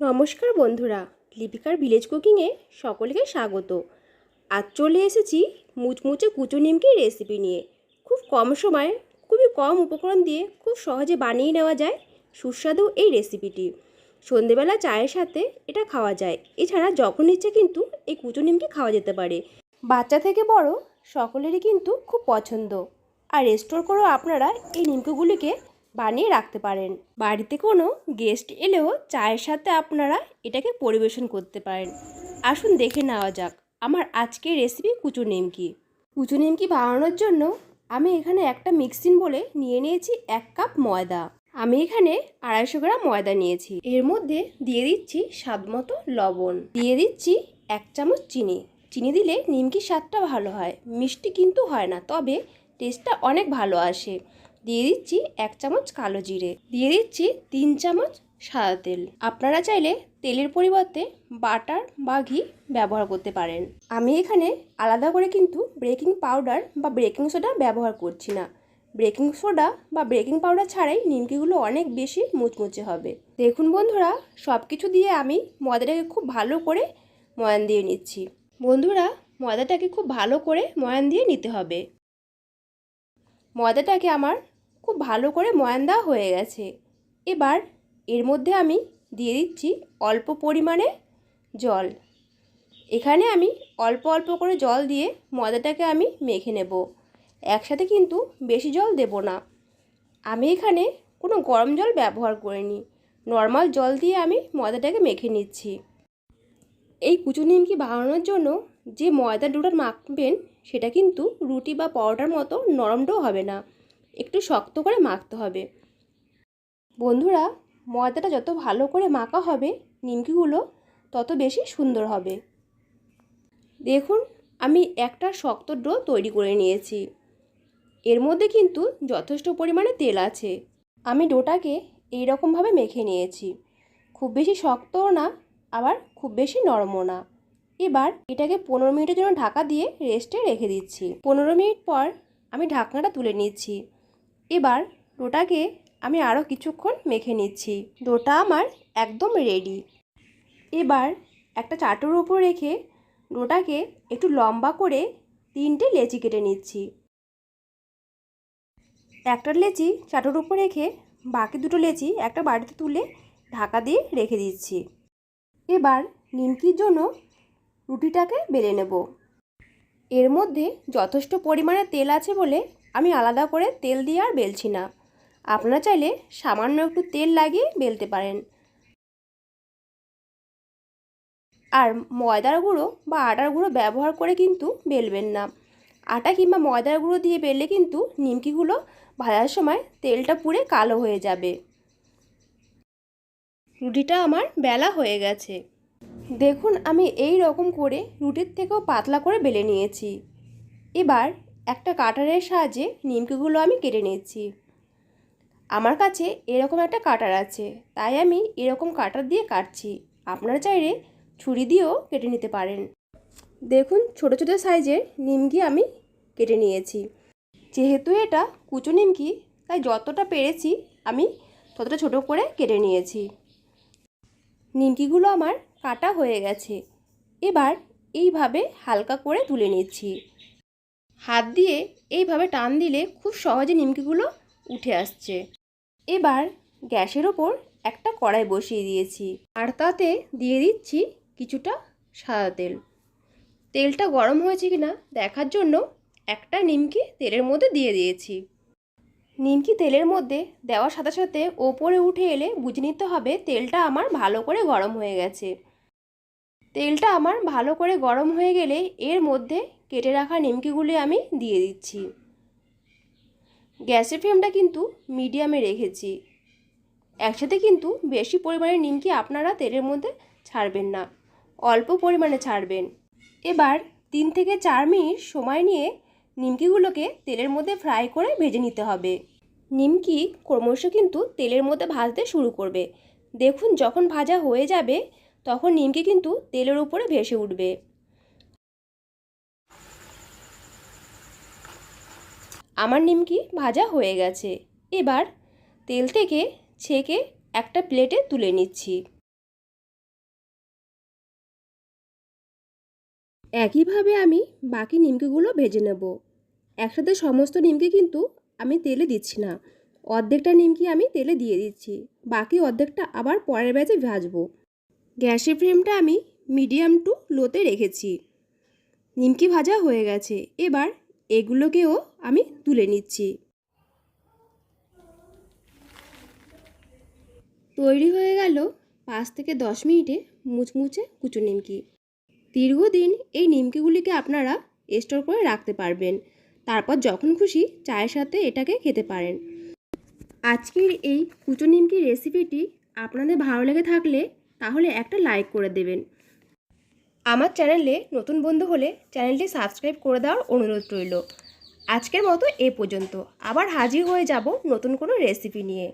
নমস্কার বন্ধুরা, লিপিকার ভিলেজ কুকিংয়ে সকলকে স্বাগত। আজ চলে এসেছি মুচমুচে কুচো নিমকি রেসিপি নিয়ে। খুব কম সময়ে, খুবই কম উপকরণ দিয়ে খুব সহজে বানিয়ে নেওয়া যায় সুস্বাদু এই রেসিপিটি সন্ধেবেলা চায়ের সাথে এটা খাওয়া যায়। এছাড়া যখন ইচ্ছে কিন্তু এই কুচো নিমকি খাওয়া যেতে পারে। বাচ্চা থেকে বড় সকলেরই কিন্তু খুব পছন্দ। আর রেস্টোর করেও আপনারা এই নিমকিগুলিকে বানিয়ে রাখতে পারেন। বাড়িতে কোনো গেস্ট এলেও চায়ের সাথে আপনারা এটাকে পরিবেশন করতে পারেন। আসুন দেখে নেওয়া যাক, আমার আজকের রেসিপি কুচু নিমকি। কুচু নিমকি বানানোর জন্য আমি এখানে একটা মিক্সিং বলে নিয়ে নিয়েছি এক কাপ ময়দা। আমি এখানে আড়াইশো গ্রাম ময়দা নিয়েছি। এর মধ্যে দিয়ে দিচ্ছি স্বাদ মতো লবণ। দিয়ে দিচ্ছি এক চামচ চিনি। চিনি দিলে নিমকির স্বাদটা ভালো হয়, মিষ্টি কিন্তু হয় না, তবে টেস্টটা অনেক ভালো আসে। দিয়ে দিচ্ছি এক চামচ কালো জিরে। দিয়ে দিচ্ছি তিন চামচ সাদা তেল। আপনারা চাইলে তেলের পরিবর্তে বাটার বা ঘি ব্যবহার করতে পারেন। আমি এখানে আলাদা করে কিন্তু ব্রেকিং পাউডার বা ব্রেকিং সোডা ব্যবহার করছি না। ব্রেকিং সোডা বা ব্রেকিং পাউডার ছাড়াই নিমকিগুলো অনেক বেশি মুচমুচে হবে। দেখুন বন্ধুরা সব কিছু দিয়ে আমি ময়দাটাকে খুব ভালো করে ময়ান দিয়ে নিচ্ছি। বন্ধুরা, ময়দাটাকে খুব ভালো করে ময়ান দিয়ে নিতে হবে। ময়দাটাকে আমার খুব ভালো করে ময়ান দেওয়া হয়ে গেছে। এবার এর মধ্যে আমি দিয়ে দিচ্ছি অল্প পরিমাণে জল। এখানে আমি অল্প অল্প করে জল দিয়ে ময়দাটাকে আমি মেখে নেব। একসাথে কিন্তু বেশি জল দেব না। আমি এখানে কোনো গরম জল ব্যবহার করিনি। নর্মাল জল দিয়ে আমি ময়দাটাকে মেখে নিচ্ছি। এই কুচু নিমকি বানানোর জন্য যে ময়দা ডোটা মাখবেন, সেটা কিন্তু রুটি বা পরোটার মতো নরমটাও হবে না। একটু শক্ত করে মাখতে হবে। বন্ধুরা, ময়দাটা যত ভালো করে মাখা হবে, নিমকিগুলো তত বেশি সুন্দর হবে। দেখুন, আমি একটা শক্ত ডো তৈরি করে নিয়েছি। এর মধ্যে কিন্তু যথেষ্ট পরিমাণে তেল আছে। আমি ডোটাকে এই রকমভাবে মেখে নিয়েছি। খুব বেশি শক্তও না, আবার খুব বেশি নরমও না। এবার এটাকে পনেরো মিনিটের জন্য ঢাকা দিয়ে রেস্টে রেখে দিচ্ছি। পনেরো মিনিট পর আমি ঢাকনাটা তুলে নিচ্ছি। এবার ডোটাকে আমি আরও কিছুক্ষণ মেখে নিচ্ছি। ডোটা আমার একদম রেডি এবার একটা চাটুর উপর রেখে ডোটাকে একটু লম্বা করে তিনটে লেচি কেটে নিচ্ছি। একটা লেচি চাটুর উপর রেখে বাকি দুটো লেচি একটা বাড়িতে তুলে ঢাকা দিয়ে রেখে দিচ্ছি। এবার নিমকির জন্য রুটিটাকে বেলে নেব। এর মধ্যে যথেষ্ট পরিমাণে তেল আছে বলে আমি আলাদা করে তেল দিয়ে আর বেলছি না। আপনারা চাইলে সামান্য একটু তেল লাগিয়ে বেলতে পারেন। আর ময়দার গুঁড়ো বা আটার গুঁড়ো ব্যবহার করে কিন্তু বেলবেন না। আটা কিংবা ময়দার গুঁড়ো দিয়ে বেললে কিন্তু নিমকিগুলো ভাজার সময় তেলটা পুড়ে কালো হয়ে যাবে। রুটিটা আমার বেলা হয়ে গেছে। দেখুন, আমি এই রকম করে রুটির থেকেও পাতলা করে বেলে নিয়েছি। এবার একটা কাটারের সাহায্যে নিমকিগুলো আমি কেটে নিচ্ছি আমার কাছে এরকম একটা কাটার আছে, তাই আমি এরকম কাটার দিয়ে কাটছি। আপনারা চাইলে ছুরি দিয়েও কেটে নিতে পারেন। দেখুন, ছোট ছোট সাইজের নিমকি আমি কেটে নিয়েছি। যেহেতু এটা কুচো নিমকি, তাই যতটা পেরেছি আমি ততটা ছোট করে কেটে নিয়েছি। নিমকিগুলো আমার কাটা হয়ে গেছে। এবার এইভাবে হালকা করে তুলে নিচ্ছি। হাত দিয়ে এইভাবে টান দিলে খুব সহজে নিমকিগুলো উঠে আসছে। এবার গ্যাসের ওপর একটা কড়াই বসিয়ে দিয়েছি আর তাতে দিয়ে দিচ্ছি কিছুটা সাদা তেল। তেলটা গরম হয়েছে কি না দেখার জন্য একটা নিমকি তেলের মধ্যে দিয়ে দিয়েছি। নিমকি তেলের মধ্যে দেওয়ার সাথে সাথে ওপরে উঠে এলে বুঝে নিতে হবে তেলটা আমার ভালো করে গরম হয়ে গেছে। তেলটা আমার ভালো করে গরম হয়ে গেলে এর মধ্যে কেটে রাখা নিমকিগুলি আমি দিয়ে দিচ্ছি। গ্যাসের ফ্লেমটা কিন্তু মিডিয়ামে রেখেছি। একসাথে কিন্তু বেশি পরিমাণে নিমকি আপনারা তেলের মধ্যে ছাড়বেন না। অল্প পরিমাণে ছাড়বেন। এবার তিন থেকে চার মিনিট সময় নিয়ে নিমকিগুলোকে তেলের মধ্যে ফ্রাই করে ভেজে নিতে হবে। নিমকি ক্রমশ কিন্তু তেলের মধ্যে ভাজতে শুরু করবে। দেখুন যখন ভাজা হয়ে যাবে, তখন নিমকি কিন্তু তেলের উপরে ভেসে উঠবে। আমার নিমকি ভাজা হয়ে গেছে। এবার তেল থেকে ছেঁকে একটা প্লেটে তুলে নিচ্ছি। একইভাবে আমি বাকি নিমকিগুলো ভেজে নেব। একসাথে সমস্ত নিমকি কিন্তু আমি তেলে দিচ্ছি না। অর্ধেকটা নিমকি আমি তেলে দিয়ে দিচ্ছি। বাকি অর্ধেকটা আবার পরের ব্যাচে ভাজবো। গ্যাসের ফ্লেমটা আমি মিডিয়াম টু লোতে রেখেছি। নিমকি ভাজা হয়ে গেছে। এবার এগুলোকেও আমি তুলে নিচ্ছি। তৈরি হয়ে গেল পাঁচ থেকে দশ মিনিটে মুচমুচে কুচো নিমকি। দীর্ঘদিন এই নিমকিগুলিকে আপনারা স্টোর করে রাখতে পারবেন। তারপর যখন খুশি চায়ের সাথে এটাকে খেতে পারেন। আজকের এই কুচো নিমকি রেসিপিটি আপনাদের ভালো লেগে থাকলে তাহলে একটা লাইক করে দেবেন। আমার চ্যানেলে নতুন বন্ধু হলে চ্যানেলটি সাবস্ক্রাইব করে দেওয়ার অনুরোধ রইল। আজকের মতো এ পর্যন্ত। আবার হাজির হয়ে যাব নতুন কোনো রেসিপি নিয়ে।